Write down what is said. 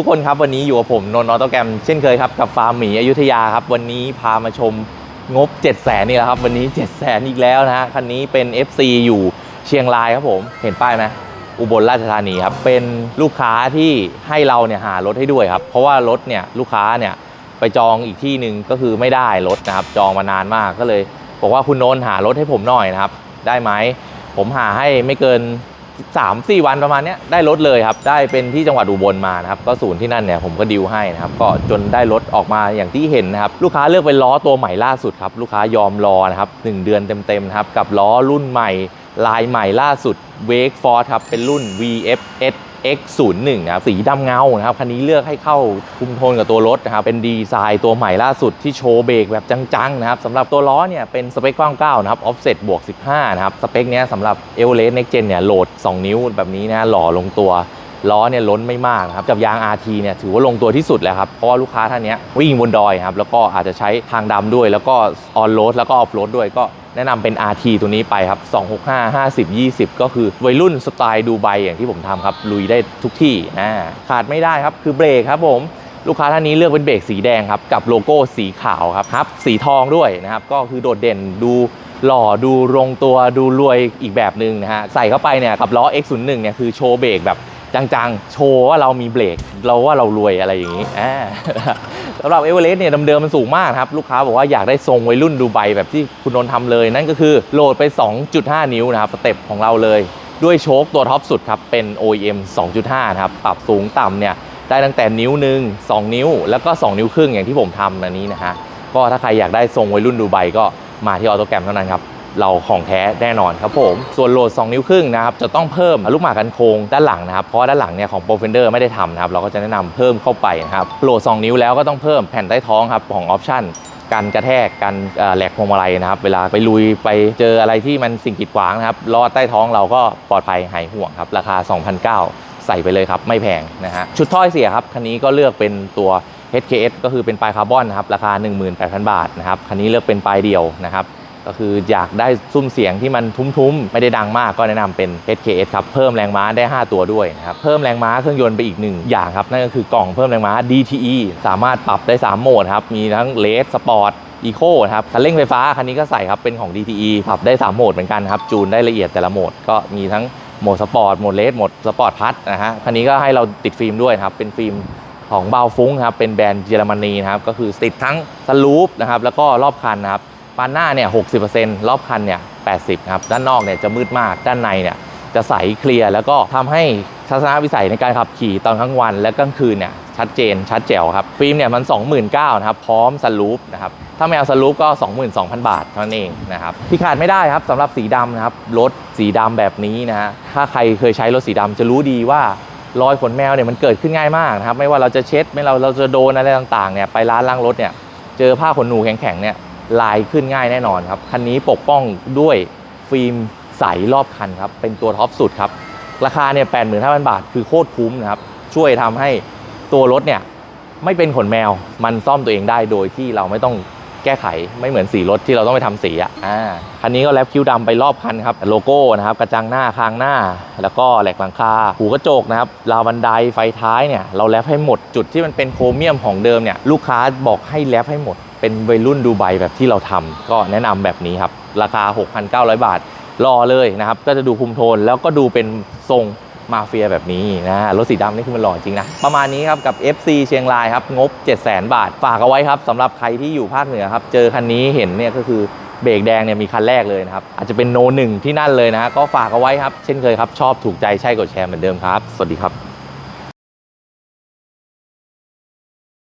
ทุกคนครับวันนี้อยู่กับผมนนท์ออโตแกรมเช่นเคยครับกับฟาร์มหมีอยุธยาครับวันนี้พามาชมงบ 7 0 0แสนนี่แหละครับ วันนี้ 7 0 0แสนอีกแล้วนะฮะคันนี้เป็น FC อยู่เชียงรายครับผมเห็นป้ายไหมอุบลราชธานีครับเป็นลูกค้าที่ให้เราเนี่ยหารถให้ด้วยครับ เพราะว่ารถเนี่ยลูกค้าเนี่ยไปจองอีกที่หนึ่งก็คือไม่ได้รถนะครับจองมานานมากก็เลย บอกว่าคุณนนท์หารถให้ผมหน่อยนะครับได้ไหมผมหาให้ไม่เกิน 3 4 วันประมาณนี้ได้รถเลยครับ ได้เป็นที่จังหวัดอุบลมานะครับ ก็ศูนย์ที่นั่นเนี่ยผมก็ดิวให้นะครับ ก็จนได้รถออกมาอย่างที่เห็นนะครับ ลูกค้าเลือกเป็นล้อตัวใหม่ล่าสุดครับ ลูกค้ายอมรอนะครับ 1 เดือนเต็มๆนะครับ กับล้อรุ่นใหม่ ลายใหม่ล่าสุดเวกฟอร์ครับ เป็นรุ่น VFS X01 นะครับสีดำเงานะครับคันนี้เลือกให้เข้าคุมโทนกับตัวรถนะครับเป็นดีไซน์ตัวใหม่ล่าสุดที่โชว์เบรกแบบจังๆนะครับสำหรับตัวล้อเนี่ยเป็นสเปคกว้าง9นะครับออฟเซ็ตบวก 15 นะครับสเปคเนี้ยสำหรับเอลเลสเน็กเจนเนี่ยโหลด 2 นิ้วแบบนี้นะหล่อลงตัว ล้อเนี่ยล้นไม่มากนะครับกับยาง RT เนี่ยถือว่าลงตัวที่สุดแล้วครับ เพราะว่าลูกค้าท่านนี้วิ่งบนดอยครับ แล้วก็อาจจะใช้ทางดำด้วย แล้วก็ออนโรดแล้วก็ออฟโรดด้วยก็แนะนำเป็น RT ตัวนี้ไปครับ 265 50 20 ก็คือวัยรุ่นสไตล์ดูไบอย่างที่ผมทำครับ ลุยได้ทุกที่อ่าขาดไม่ได้ครับ คือเบรกครับผมลูกค้าท่านนี้เลือกเป็นเบรกสีแดงครับ กับโลโก้สีขาวครับฮับ สีทองด้วยนะครับ ก็คือโดดเด่นดูหล่อดูลงตัวดูรวยอีกแบบหนึ่งนะฮะใส่เข้าไปเนี่ยกับล้อ X01 เนี่ยคือโชว์เบรกแบบ จังๆ โชว์ว่าเรามีเบรก เราว่าเรารวยอะไรอย่างนี้อ่าสำหรับเอเวอเรสต์เนี่ยเดิมๆมันสูงมากครับ ลูกค้าบอกว่าอยากได้ทรงวัยรุ่นดูไบแบบที่คุณนนท์ทำเลย นั่นก็คือโหลดไป 2.5 นิ้วนะครับสเต็ปของเราเลย ด้วยโชคตัวท็อปสุดครับ เป็น OEM 2.5 นะครับ ปรับสูงต่ำเนี่ยได้ตั้งแต่นิ้วหนึ่ง2 นิ้ว แล้วก็ 2 นิ้วครึ่งอย่างที่ผมทำอันนี้นะฮะก็ถ้าใครอยากได้ทรงวัยรุ่นดูไบก็มาที่ออโตแกรมเท่านั้นครับ เราของแท้แน่นอนครับผม ส่วนโหลด 2 นิ้วครึ่งนะครับจะต้องเพิ่มลูกหมากกันโค้งด้านหลังนะครับเพราะด้านหลังเนี่ยของ p r o f e n d e r ไม่ได้ทำนะครับเราก็จะแนะนำเพิ่มเข้าไปนะครับโหลด 2 นิ้วแล้วก็ต้องเพิ่มแผ่นใต้ท้องครับของออปชั่นกันกระแทกกันแหลกพวงมาลัยนะครับ เวลาไปลุยไปเจออะไรที่มันสิ่งกีดขวางนะครับลอดใต้ท้องเราก็ปลอดภัยหายห่วงครับ ราคา2,900ใส่ไปเลยครับ ไม่แพงนะฮะชุดถ้อยเสียครับ คันนี้ก็เลือกเป็นตัว HKS ก็คือเป็นปลายคาร์บอนนะครับ ราคา 18,000 บาทนะครับ คันนี้เลือกเป็นปลายเดียวนะครับ ก็คืออยากได้ซุ้มเสียงที่มันทุ้มๆ ไม่ได้ดังมากก็แนะนำเป็น HKS ครับ เพิ่มแรงม้าได้ 5 ตัวด้วยนะครับ เพิ่มแรงม้าเครื่องยนต์ไปอีกหนึ่งอย่างครับ นั่นก็คือกล่องเพิ่มแรงม้า DTE สามารถปรับได้ 3 โหมดครับ มีทั้งเลสสปอร์ตอีโคนะครับคันเร่งไฟฟ้าคันนี้ก็ใส่ครับเป็นของ DTE ปรับได้ 3 โหมดเหมือนกันครับ จูนได้ละเอียดแต่ละโหมดก็มีทั้งโหมดสปอร์ตโหมดเลสโหมดสปอร์ตพัทนะฮะคันนี้ก็ให้เราติดฟิล์มด้วยครับเป็นฟิล์มของเบาฟุ้งครับเป็นแบรนด์เยอรมนีนะครับก็คือติดทั้งสลูปนะครับแล้วก็รอบคันนะครับ ปานหน้าเนี่ย60%รอบคันเนี่ย80ครับ ด้านนอกเนี่ยจะมืดมาก ด้านในเนี่ยจะใสเคลียร์แล้วก็ทำให้ทัศนวิสัยในการขับขี่ตอนกลางวันและกลางคืนเนี่ยชัดเจนชัดแจ๋วครับ ฟิล์มเนี่ยมัน 29,000นะครับพร้อมสลูปนะครับถ้าไม่เอาสลูปก็ 22,000 บาทเท่านั้นเองนะครับที่ขาดไม่ได้ครับสำหรับสีดำนะครับรถสีดำแบบนี้นะฮะถ้าใครเคยใช้รถสีดำจะรู้ดีว่ารอยขนแมวเนี่ยมันเกิดขึ้นง่ายมากนะครับไม่ว่าเราจะเช็ดไม่เราเราจะโดนอะไรต่างๆเนี่ยไปร้านล้างรถเนี่ยเจอผ้าขนหนูแข็งๆเนี่ย ลายขึ้นง่ายแน่นอนครับ คันนี้ปกป้องด้วยฟิล์มใสรอบคันครับ เป็นตัวท็อปสุดครับ ราคาเนี่ยแปดหมื่นห้าพันบาท คือโคตรคุ้มนะครับ ช่วยทำให้ตัวรถเนี่ยไม่เป็นขนแมว มันซ่อมตัวเองได้โดยที่เราไม่ต้อง แก้ไขไม่เหมือนสีรถที่เราต้องไปทำสีอะอ่าคันนี้ก็แลบคิ้วดำไปรอบคันครับโลโก้นะครับกระจังหน้าคางหน้า แล้วก็แหลกหลังคาหูกระจกนะครับราวบันไดไฟท้ายเนี่ยเราแลบให้หมดจุดที่มันเป็นโครเมียมของเดิมเนี่ยลูกค้าบอกให้แลบให้หมดเป็นวัยรุ่นดูไบแบบที่เราทำก็แนะนำแบบนี้ครับราคา 6,900 บาทรอเลยนะครับก็จะดูคุมโทนแล้วก็ดูเป็นทรง มาเฟียแบบนี้นะรถสีดำนี่คือมันหล่อจริงนะ ประมาณนี้ครับกับ FC เชียงรายครับ งบ 700,000 บาท ฝากเอาไว้ครับสำหรับใครที่อยู่ภาคเหนือครับ เจอคันนี้เห็นเนี่ยก็คือเบรกแดงเนี่ยมีคันแรกเลยนะครับ อาจจะเป็นโนหนึ่งที่นั่นเลยนะ ก็ฝากเอาไว้ครับ เช่นเคยครับ ชอบถูกใจใช่กดแชร์เหมือนเดิมครับ สวัสดีครับ